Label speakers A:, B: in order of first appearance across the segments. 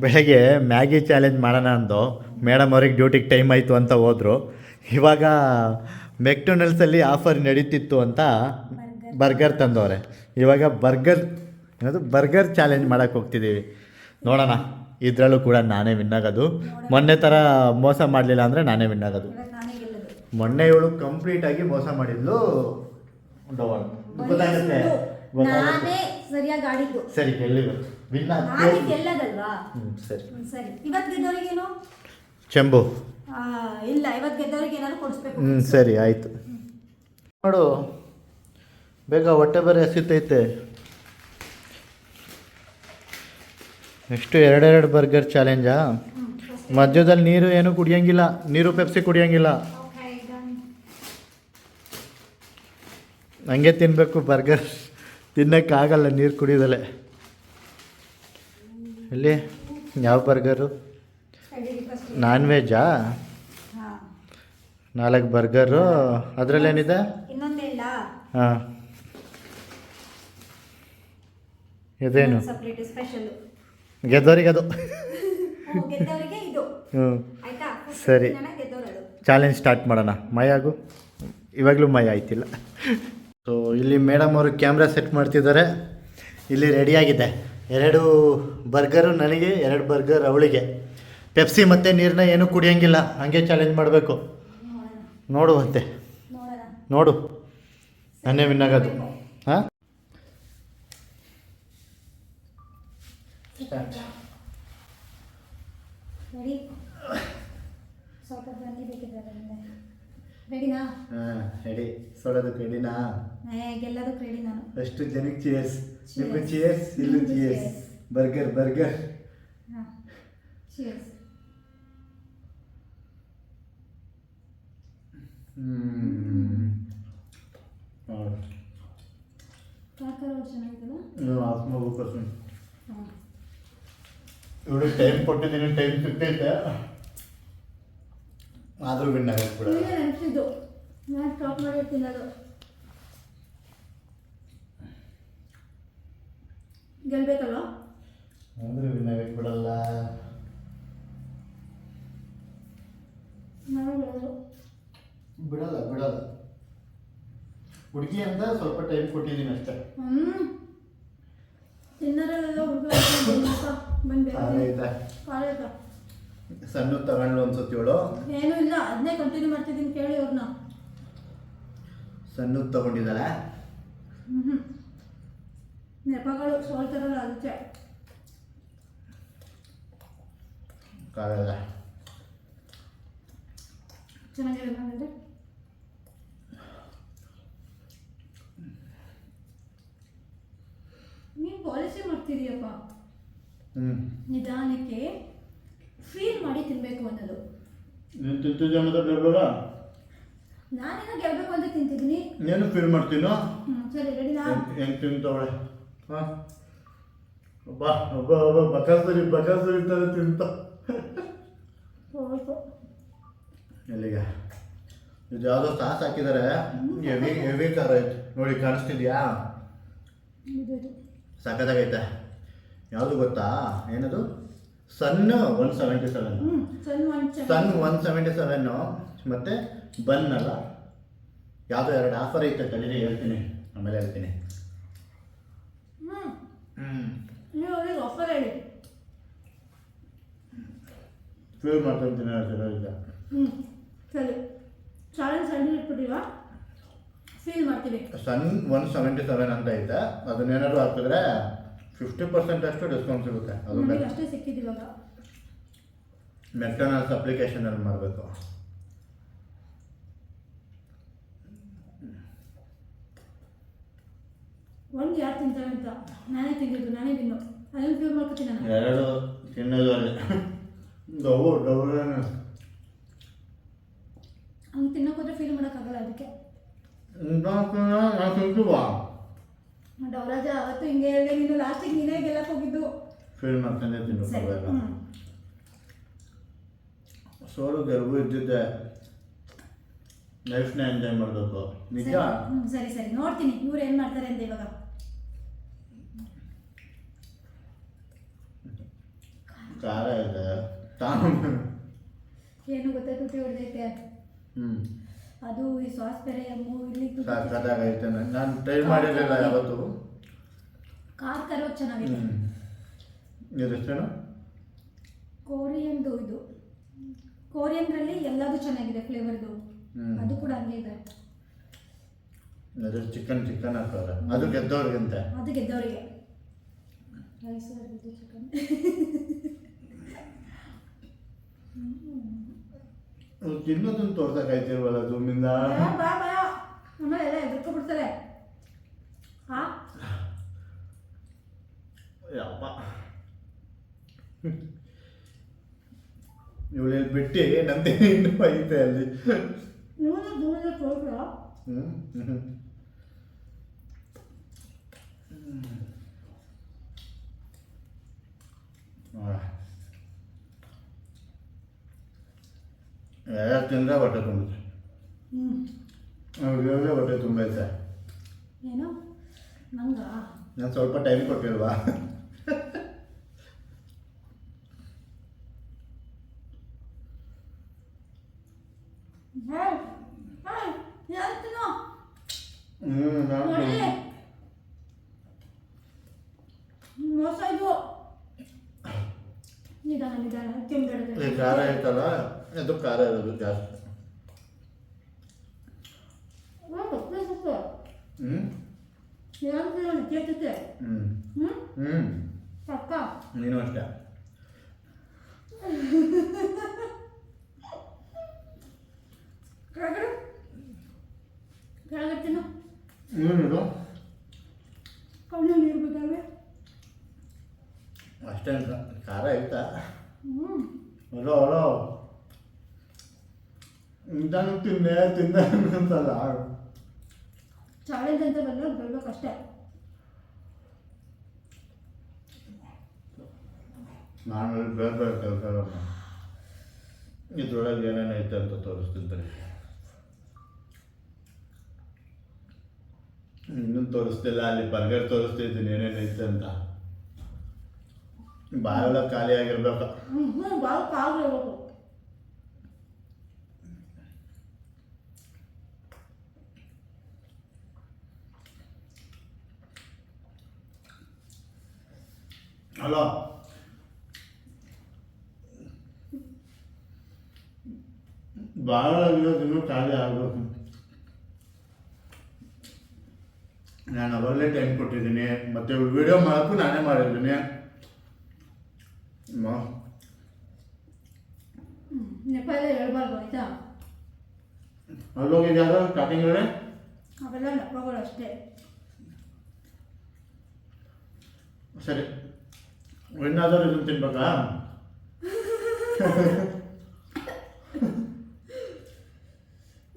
A: ಬೆಳಗ್ಗೆ Maggi challenge ಮಾಡೋಣ ಅಂದು ಮೇಡಮ್ ಅವ್ರಿಗೆ ಡ್ಯೂಟಿಗೆ ಟೈಮ್ ಆಯಿತು ಅಂತ ಹೋದರು. ಇವಾಗ ಮೆಕ್ಡೊನಲ್ಸಲ್ಲಿ ಆಫರ್ ನಡೀತಿತ್ತು ಅಂತ ಬರ್ಗರ್. ತಂದವ್ರೆ. ಇವಾಗ ಬರ್ಗರ್ ಏನದು ಬರ್ಗರ್ ಚಾಲೆಂಜ್ ಮಾಡೋಕ್ಕೆ ಹೋಗ್ತಿದ್ದೀವಿ. ನೋಡೋಣ ಇದರಲ್ಲೂ ಕೂಡ ನಾನೇ ವಿನ್ನಾಗೋದು ಆಗೋದು. ಮೊನ್ನೆ ಥರ ಮೋಸ ಮಾಡಲಿಲ್ಲ ಅಂದರೆ ನಾನೇ
B: ವಿನ್ನಾಗೋದು
A: ಮೊನ್ನೆ ಇವಳು ಕಂಪ್ಲೀಟಾಗಿ ಮೋಸ ಮಾಡಿದ್ಲು. ಗೊತ್ತಾಗುತ್ತೆ. ಗೊತ್ತಾಗುತ್ತೆ. ಸರಿ ಗೆಲ್ಲಿದು ವಿನ್
B: ನಾನೇ ಗೆಲ್ಲದಲ್ವಾ
A: ಹ್ಞೂ ಸರಿ.
B: ಸರಿ. ಇವತ್ತು ಗೆದ್ದವರಿಗೇನು?
A: ಚೆಂಬು.
B: ಇಲ್ಲ ಇವತ್ತು ಗೆದ್ದವರಿಗೆ ಏನಾದ್ರು ಕೊಡಿಸ್ಬೇಕು.
A: ಹ್ಞೂ ಸರಿ ಆಯಿತು. ನೋಡು ಬೇಗ ಹೊಟ್ಟೆ ಬೇರೆ ಹಸಿತೈತೆ. ಎಷ್ಟು ಎರಡೆರಡು ಬರ್ಗರ್ ಚಾಲೆಂಜಾ? ಮಧ್ಯದಲ್ಲಿ ನೀರು ಏನು ಕುಡಿಯಂಗಿಲ್ಲ ನೀರು ಪೆಪ್ಸಿ ಕುಡಿಯೋಂಗಿಲ್ಲ. ಹಂಗೆ ತಿನ್ನಬೇಕು ಬರ್ಗರ್. ತಿನ್ನೋಕ್ಕಾಗಲ್ಲ ನೀರು ಕುಡಿಯೋದಲ್ಲೇ ಎಲ್ಲಿ ಯಾವ ಬರ್ಗರು? ನಾನ್ ವೆಜ್ಜಾ? ನಾಲ್ಕು ಬರ್ಗರು. ಅದರಲ್ಲೇನಿದೆ ಹಾಂ. ಇದೇನು? ಗೆದ್ದವರಿಗೆ ಅದು. ಹ್ಞೂ ಸರಿ. ಚಾಲೆಂಜ್ ಸ್ಟಾರ್ಟ್ ಮಾಡೋಣ. ಮೈ ಆಗು. ಇವಾಗಲೂ ಮೈ ಆಯ್ತಿಲ್ಲ. ಸೊ ಇಲ್ಲಿ ಮೇಡಮ್ ಅವರು ಕ್ಯಾಮ್ರಾ ಸೆಟ್ ಮಾಡ್ತಿದ್ದಾರೆ. ಇಲ್ಲಿ ರೆಡಿಯಾಗಿದೆ ಎರಡು ಬರ್ಗರು ನನಗೆ ಎರಡು ಬರ್ಗರ್ ಅವಳಿಗೆ. ಪೆಪ್ಸಿ ಮತ್ತು ನೀರನ್ನ ಏನೂ ಕುಡಿಯೋಂಗಿಲ್ಲ. ಹಂಗೆ ಚಾಲೆಂಜ್ ಮಾಡಬೇಕು. ನೋಡುವಂತೆ ನೋಡು. ನನ್ನೇ ವಿನ್ ಆಗೋದು. ಹಾಂ?
B: ರೆಡಿನಾ
A: ಹಾಂ ರೆಡಿ ಸೊಳೋದಕ್ಕೆ ರೆಡಿನಾ
B: ಗೆಲ್ಲೋದಕ್ಕೆ ರೆಡಿ ನಾನು.
A: ಅಷ್ಟು ಜನಕ್ಕೆ ಚಿಯರ್ಸ್ ನಿಮ್ಗೆ
B: Cheers.
A: ಚಿಯರ್ಸ್ ಇಲ್ಲೂ
B: ನಿಮ್ಗೂ
A: ಚಿಯರ್ಸ್
B: cheers.
A: ಬರ್ಗರ್ ಬರ್ಗರ್
B: ಹಾಂ ಚಿಯರ್ಸ್ ಕಾಕರ ಚೆನ್ನಾಗಿದಲ್ಲ ಹಾಂ
A: ಇವಳು ಟೈಮ್ ಕೊಟ್ಟಿದ್ದೀನಿ ಟೈಮ್ ಸಿಗ್ತೈತೆ ಆದರೂ ವಿನ್ ಆಗಕ್ಕೆ ಬಿಡ
B: ನೀವೇ ನೆನಪಿದ್ದು ನಾನು ಸ್ಟಾಪ್ ಮಾಡಿ ತಿನ್ನೋದು ಗೆಲ್ಬೇಕಲ್ವ?
A: ಅಂದ್ರೆ ವಿನ್ ಬಿಡಲ್ಲ. ಬಿಡಲ್ಲ ಬಿಡಲ್ಲ. ಹುಡುಗಿ ಅಂತ ಸ್ವಲ್ಪ ಟೈಮ್ ಕೊಟ್ಟಿದ್ದೀನಿ ಅಷ್ಟೇ.
B: ಹ್ಞೂ ತಿನ್ನೋರೆಲ್ಲ
A: ಸಣ್ಣ ತಗೊಂಡು ಅನ್ಸುತ್ತೆ ಇವಳು
B: ಏನು ಇಲ್ಲ ಅದನ್ನೇ ಕಂಟಿನ್ಯೂ ಮಾಡ್ತಿದ್ದೀನಿ ಕೇಳಿ ಅವ್ರನ್ನ
A: ಸಣ್ಣ ತಗೊಂಡಿದ್ದಾಳೆ.
B: ಹ್ಞೂ ನೆಪಗಳು ಸೋಲ್ತಾರಲ್ಲ ಅಂತೆ.
A: ಚೆನ್ನಾಗಿರಲ್ಲ
B: ಚೆನ್ನಾಗಿದೆ ಮಾಡಿದ್ರೆ ನೀನು ಪಾಲಿಸಿ ಮಾಡ್ತಿದೀಯಪ್ಪ. ನಿಧಾನಕ್ಕೆ ಫೀಲ್ ಮಾಡಿ ತಿನ್ನಬೇಕು ಅನ್ನೋದು.
A: ನೀನು ತಿಂತಿದ್ದೆ ಮತ್ತೆ ಬೇಡ
B: ನಾನೇನೋ ಗೆಲ್ಬೇಕು ಅಂತ ತಿಂತಿದ್ದೀನಿ.
A: ನೀನು ಫೀಲ್ ಮಾಡ್ತೀನೋ?
B: ಸರಿ ರೆಡಿ ನಾ?
A: ಹೆಂಗೆ ತಿಂತವಳೆ? ಹಾಂ. ಒಬ್ಬ ಒಬ್ಬ ಒಬ್ಬ ಬಕಾಸುರಿ ಬಕಾಸುರಿ ಥರ ತಿಂತ. ಎಲ್ಲಿಗೆ? ಇದು ಯಾವುದೋ ಸಾಸ್ ಹಾಕಿದ್ದಾರೆ ಹೆವಿ ಹೆವಿ ಖಾರ ಐತೆ. ನೋಡಿ ಕಾಣಿಸ್ತಿದ್ಯಾ? ಸಖತ್ತಾಗೈತೆ. ಯಾವುದು ಗೊತ್ತಾ? ಏನದು? Sun one seventy seven. Sun one seventy seven ಮತ್ತು ಬನ್ ಅಲ್ಲ? ಯಾವುದೋ ಎರಡು ಆಫರ್ ಐತೆ ತಡೀರಿ ಹೇಳ್ತೀನಿ. ಆಮೇಲೆ ಹೇಳ್ತೀನಿ
B: ಹ್ಞೂ
A: ಹ್ಞೂ
B: ಆಫರ್ ಹೇಳಿ.
A: ಫೀಲ್ ಮಾಡ್ಕೊಂತೀನಿ ಚೆನ್ನಾಗಿಲ್ಲ
B: ಹ್ಞೂ ಸರಿ. ಚಾಲೆಂಜ್ ಸಣ್ಣ ಇಟ್ಬಿಟ್ಟಿವಾ ಫೀಲ್ ಮಾಡ್ತೀನಿ.
A: ಸನ್ ಒನ್ ಸೆವೆಂಟಿ ಸೆವೆನ್ ಅಂತ ಐತೆ. ಅದನ್ನೇನಾದ್ರು ಹಾಕಿದ್ರೆ ಫಿಫ್ಟಿ ಪರ್ಸೆಂಟ್ ಅಷ್ಟು ಡಿಸ್ಕೌಂಟ್ ಸಿಗುತ್ತೆ. ಅದು
B: ನಮಗೆ ಅಷ್ಟೇ ಸಿಕ್ಕಿದಿಲ್ಲ
A: ಮೆಕ್ಡೊನಾಲ್ಡ್ಸ್ ಅಪ್ಲಿಕೇಶನಲ್ಲಿ ಮಾಡಬೇಕು.
B: ಒಂದು ಯಾರು ತಿಂತಾರೆ ಅಂತ? ನಾನೇ ತಿಂದಿದ್ದು ನಾನೇ ತಿನ್ನು. ಅದನ್ನು ಫೀಲ್ ಮಾಡ್ಕೊತೀನಿ ನಾನು.
A: ಎರಡು ತಿನ್ನೋದ್ರಲ್ಲಿ ಡಬು ಡವು
B: ಹಂಗೆ ತಿನ್ನೋಕೋದ್ರೆ ಫೀಲ್ ಮಾಡೋಕ್ಕಾಗಲ್ಲ ಅದಕ್ಕೆ.
A: ನಾನು ತಿಂತೀವ?
B: ಡವರಾಜ ಅವತ್ತು ಹಿಂಗೆ ಹೇಳಿದೆ ನೀನು ಲಾಸ್ಟಿಗೆ ನೀನೇ ಗೆಲ್ಲಕ್ಕೆ ಹೋಗಿದ್ದು.
A: ಫೀಲ್ ಮಾಡ್ತಾನೆ
B: ಸರಿ
A: ತಿನ್ನೋಕ್ಕಾಗಲ್ಲ
B: ಹ್ಞೂ
A: ಸೋಲು ಗೆಲುವು ಇದ್ದಿದ್ದೆ. ಲೈಫ್ನ ಎಂಜಾಯ್ ಮಾಡಬೇಕು? ನಿಜ?
B: ಹ್ಞೂ ಸರಿ ಸರಿ. ನೋಡ್ತೀನಿ ಇವ್ರು ಏನು ಮಾಡ್ತಾರೆ ಅಂತ ಇವಾಗ.
A: ಖಾರ ಇದೆ. ತಾನು.
B: ಏನು ಗೊತ್ತಾ ತುಟಿ ಹೊಡೆದೈತೆ?
A: ಹ್ಞೂ
B: ಅದು ಈ ಸಾಸ್ ಬೇರೆ ಇಲ್ಲಿ
A: ಸಾಕಾಗೈತೆ ನಾನು ಟ್ರೈ ಮಾಡಿರಲಿಲ್ಲ ಯಾವತ್ತು.
B: ಖಾರ ಕರೋ ಚೆನ್ನಾಗಿದೆ.
A: ಇದೆಷ್ಟೇನು
B: ಕೋರಿಯನ್ದು ಇದು. ಕೋರಿಯನ್ರಲ್ಲಿ ಎಲ್ಲದೂ ಚೆನ್ನಾಗಿದೆ ಫ್ಲೇವರ್ದು. ಅದು ಕೂಡ ಹಂಗೆ ಇದೆ.
A: ಅದು ಚಿಕನ್ ಚಿಕನ್ ಹಾಕೋರೆ. ಅದು ಗೆದ್ದವ್ರಿಗಂತೆ.
B: ಅದು ಗೆದ್ದವರಿಗೆ. Rice chicken.
A: ತಿನ್ನೋದನ್ನ ತೋರ್ಸಕ್ಕಾಯ್ತಿಲ್ವಲ್ಲ ಜೂಮಿಂದ
B: ಬಾ ಬಾ. ಆಮೇಲೆ ಎಲ್ಲ ಎದುರ್ಕೊಬಿಡ್ತಾರೆ ಹಾ
A: ಯಪ್ಪ ಇವಳು ಬಿಟ್ಟು ನಂದೇ ಇನ್ನೂ ಐತೆ ಅಲ್ಲಿ.
B: ಇವನು ದೂರದ ತೋರ್ಸು
A: ಹ್ಞೂ ಹ್ಞೂ ಯಾರು ತಿಂದ್ರೆ ಹೊಟ್ಟೆ ತುಂಬುತ್ತೆ
B: ಹ್ಞೂ
A: ಅವ್ರಿಗೆ ಹೊಟ್ಟೆ ತುಂಬೈತೆ
B: ಏನು ನಂಗ
A: ನಾನು ಸ್ವಲ್ಪ ಟೈಮ್ ಕೊಟ್ಟಿಲ್ವಾ
B: ಹೇಯ್, ಹೇಯ್, ಯಾರು ತಿನ್ನೋ
A: ಹ್ಞೂ ನಾನು
B: ನೋಡಿ ಮೋಸ ಇದು ನಿಧಾನ ನಿಧಾನ
A: ಈ ಖಾರ ಐತಲ್ಲ ಅದು ಖಾರ ಇರೋದು ಜಾಸ್ತಿ. ಹ್ಞೂ ಹ್ಞೂ
B: ಹ್ಞೂ
A: ಹ್ಞೂ
B: ಪಕ್ಕ
A: ನೀನು ಅಷ್ಟೇ?
B: ಕೆಳಗಡೆ? ಕೆಳಗಡೆ ತಿನ್ನು.
A: ನೀನು
B: ಕಣ್ಣು ನೀರು ಬಿದ್ದಾವೆ
A: ಅಷ್ಟೇ ಖಾರ ಐತಾ ಅಲೋ ಅಲೋ ನಿಧಾನ ತಿಂದೆ ತಿಂದೆ ಅಂತಲ್ಲ
B: ಚಾಲೆಂಜ್ ಅಂತ ಬಂದ್ರೆ ಬರ್ಬೇಕಷ್ಟೇ.
A: ನಾನು ಬೇರೆ ಬೇರೆ ಕೆಲಸ ಇದ್ರೊಳಗೆ ಏನೇನೈತೆ ಅಂತ ತೋರಿಸ್ತಿದ್ದೆ ಇನ್ನೂ ತೋರಿಸ್ತಿಲ್ಲ ಅಲ್ಲಿ ಬರ್ಗರ್ ತೋರಿಸ್ತಿದ್ದೀನಿ ಏನೇನೈತೆ ಅಂತ. ಬಾಯೊಳಗೆ ಖಾಲಿ ಆಗಿರ್ಬೇಕು.
B: ಹ್ಞೂ ಭಾಳ ಕಾಲು ಇರಬೇಕು.
A: ಹಲೋ ಭಾಳ ಇರೋದಿನ್ನೂ ಖಾಲಿ ಆಗಬೇಕು. ನಾನು ಅವರಲ್ಲೇ ಟೈಮ್ ಕೊಟ್ಟಿದ್ದೀನಿ. ಮತ್ತು ವಿಡಿಯೋ ಮಾಡೋಕ್ಕೂ ನಾನೇ ಮಾಡಿದ್ದೀನಿ. ಮ-
B: ನೆಪ ಎಲ್ಲ ಹೇಳ್ಬಾರ್ದು ಆಯ್ತಾ?
A: ಅಲ್ಲೋಗಿದ್ಯಾ ಅದು? ಸ್ಟಾರ್ಟಿಂಗ್ ಹೇಳಿ
B: ಅವೆಲ್ಲ ನೆಪಗಳು ಅಷ್ಟೇ.
A: ಸರಿ. ಇನ್ನಾದರೂ ಇದನ್ನು ತಿನ್ಬೇಕಾ?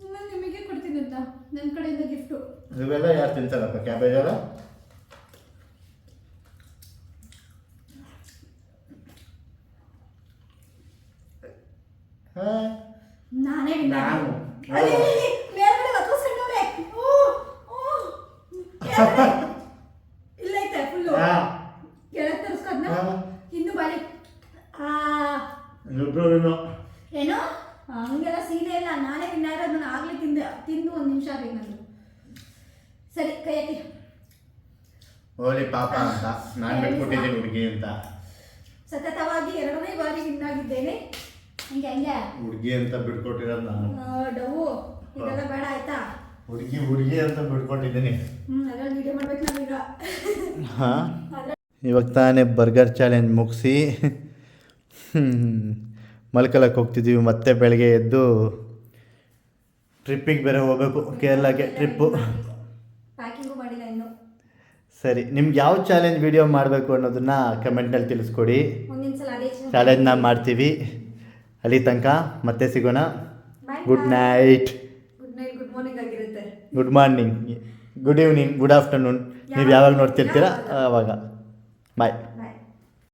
B: ನಾನು ನಿಮಗೆ ಕೊಡ್ತೀನಿ ಅಂತ. ನನ್ನ ಕಡೆಯಿಂದ ಗಿಫ್ಟು
A: ಇವೆಲ್ಲ ಯಾರು ತಿಂತಾರಪ್ಪ? ಕ್ಯಾಬೇಜ್ ಎಲ್ಲ ಹಾಂ
B: ನಾನೇ win
A: ನಾನು.
B: ಆಗಿದ್ದು. ಅಲ್ಲಿ, ಅಲ್ಲಿ, ಮೇಲ್ಗಡೆ ಒತ್ಕೊಸ್ಕೊಂಡವ್ರೆ. ಓ, ಓ. ಕೆಳಗಡೆ. ಇಲ್ಲೈತೆ ಫುಲ್ಲು ಕೆಳಗೆ ತರಿಸ್ಕೊದ್ನ
A: ಹಾ.
B: ಇನ್ನು ಬಾರಿ. ಏನು? ಹಂಗೆಲ್ಲ ಸೀನೆ ಇಲ್ಲ. ನಾನೇ ವಿನ್ ಆಗಿರೋದು ನಾನು ಆಗಲೇ ತಿಂದೆ. ತಿಂದು ಒಂದು ನಿಮಿಷ ಆಗಲಿ ನಾನು ಸರಿ ಕೈ ಎತ್ತಿ.
A: ಹೋಲಿ ಪಾಪ ಅಂತ. ನಾನು ಬಿಟ್ಬಿಟ್ಟಿದ್ದೀನಿ ಹುಡುಗಿ ಅಂತ.
B: ಸತತವಾಗಿ ಎರಡನೇ ಬಾರಿ ವಿನ್ ಆಗಿದ್ದೇನೆ
A: ಹುಡುಗಿ ಅಂತ ಬಿಟ್ಕೊಟ್ಟಿರೋದು ನಾನು.
B: ಇದೆಲ್ಲ ಬೇಡ ಆಯ್ತಾ?
A: ಹುಡುಗಿ ಹುಡುಗಿ ಅಂತ ಬಿಟ್ಕೊಟ್ಟಿದ್ದೀನಿ ಇವಾಗ ತಾನೇ ಬರ್ಗರ್ ಚಾಲೆಂಜ್ ಮುಗಿಸಿ. ಮಲ್ಕಲಕ್ಕೆ ಹೋಗ್ತಿದ್ದೀವಿ ಮತ್ತೆ ಬೆಳಗ್ಗೆ ಎದ್ದು ಟ್ರಿಪ್ಪಿಗೆ ಬೇರೆ ಹೋಗಬೇಕು ಕೇರಳಕ್ಕೆ ಟ್ರಿಪ್ಪು ಸರಿ ನಿಮ್ಗೆ ಯಾವ ಚಾಲೆಂಜ್ ವಿಡಿಯೋ ಮಾಡಬೇಕು ಅನ್ನೋದನ್ನ ಕಮೆಂಟ್ನಲ್ಲಿ ತಿಳಿಸ್ಕೊಡಿ.
B: ಚಾಲೆಂಜ್
A: ಚಾಲೆಂಜ್ನ ಮಾಡ್ತೀವಿ. ಅಲ್ಲಿ ತನಕ ಮತ್ತೆ ಸಿಗೋಣ. Good night
B: good night good morning ಆಗಿರುತ್ತೆ.
A: Good morning good evening good afternoon ನೀವು ಯಾವಾಗ ನೋಡ್ತಿರ್ತೀರಾ? ಆವಾಗ ಬಾಯ್